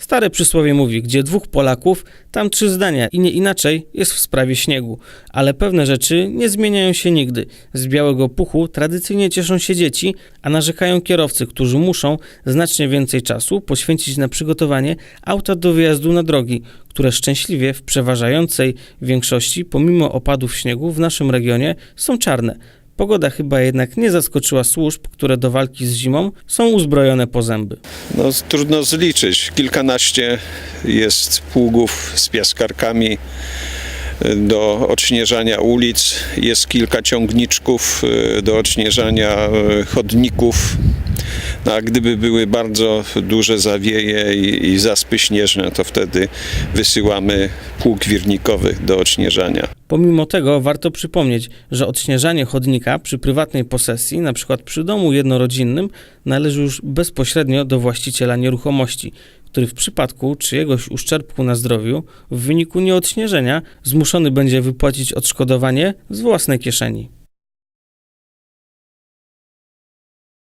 Stare przysłowie mówi, gdzie dwóch Polaków, tam trzy zdania i nie inaczej jest w sprawie śniegu. Ale pewne rzeczy nie zmieniają się nigdy. Z białego puchu tradycyjnie cieszą się dzieci, a narzekają kierowcy, którzy muszą znacznie więcej czasu poświęcić na przygotowanie auta do wyjazdu na drogi, które szczęśliwie w przeważającej większości, pomimo opadów śniegu w naszym regionie, są czarne. Pogoda chyba jednak nie zaskoczyła służb, które do walki z zimą są uzbrojone po zęby. No, trudno zliczyć. Kilkanaście jest pługów z piaskarkami y, do odśnieżania ulic. Jest kilka ciągniczków y, do odśnieżania y, chodników. A gdyby były bardzo duże zawieje i, i zaspy śnieżne, to wtedy wysyłamy pług wirnikowy do odśnieżania. Pomimo tego warto przypomnieć, że odśnieżanie chodnika przy prywatnej posesji, np. przy domu jednorodzinnym, należy już bezpośrednio do właściciela nieruchomości, który w przypadku czyjegoś uszczerbku na zdrowiu w wyniku nieodśnieżenia zmuszony będzie wypłacić odszkodowanie z własnej kieszeni.